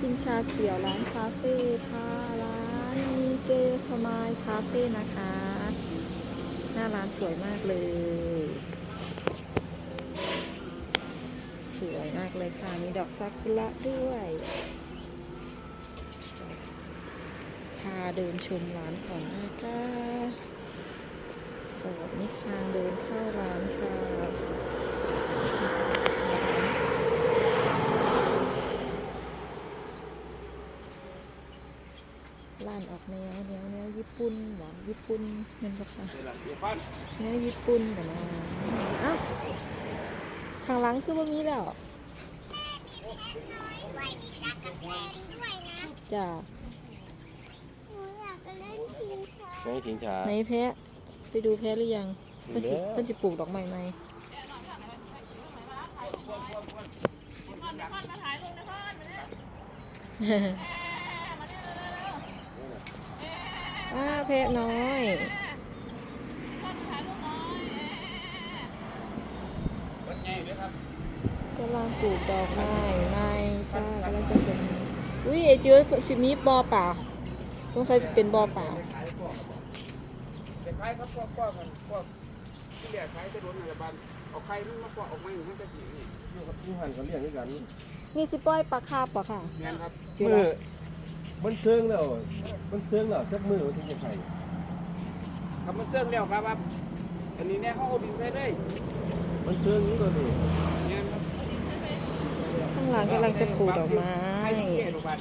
กินชาเขียวร้านคาเฟ่ค่ะร้านมีเกสมายคาเฟ่นะคะ หน้าร้านสวยมากเลย สวยมากเลยค่ะ มีดอกซากุระด้วย พาเดินชมร้านก่อนนะคะสวัสดีทางเดินเข้าร้านค่ะ ร้านออกแนวแนวแนวญี่ปุ่นหวานญี่ปุ่นเงินปะคะแนวญี่ปุ่นแบบนั้นอ้าวข้างหลังคือบ่มีแล้วด้วยมีตากาแฟด้วยนะจ้ะหนูอยากไปเล่นชิงช้าไม่ถิงช้าไหนแพะ ไปดูแพะหรือยังเพิ่นสิแล้วเพิ่นสิปลูกดอกไม้ไหม อ้าแพะน้อยกำลังปลูกดอกไม้ไม้จ้ากำลังจะเป็นอุ้ยไอเจือสิมีบ่อเปล่าสงสัยจะเป็นบ่อเปล่าแต่ขายครับพวกพวกมันพวกที่เหลือขายจะโดนอะไรบ้างเอาไข่มันมาพวกออกมาอยู่มันจะสีนี่ที่หันเขาเรียกด้วยกันนี่สิปล่อยปลาคาบป่ะค่ะแม่นครับจือ มืละอมันเชิงแล้ว มันเชิงแล้วจักมือมันถึงจะไข่ทำมันเจิ้งแล้วครับครับอันนี้เนี่ยเขาเอาดินใส่เลยมันเชิงนี้ตัวนี้แม่นครับข้างหลังกำลังจะปลูกดอกไม้ไข่ที่เกลูกบาท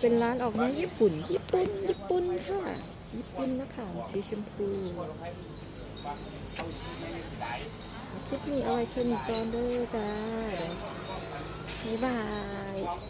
เป็นร้านออกมาญี่ปุ่น ญี่ปุ่น ญี่ปุ่นค่ะ ญี่ปุ่นนะคะสีชมพู คลิปนี้เอาไว้แค่นี้ก่อนเด้อจ้าเดี๋ยวบ๊ายบาย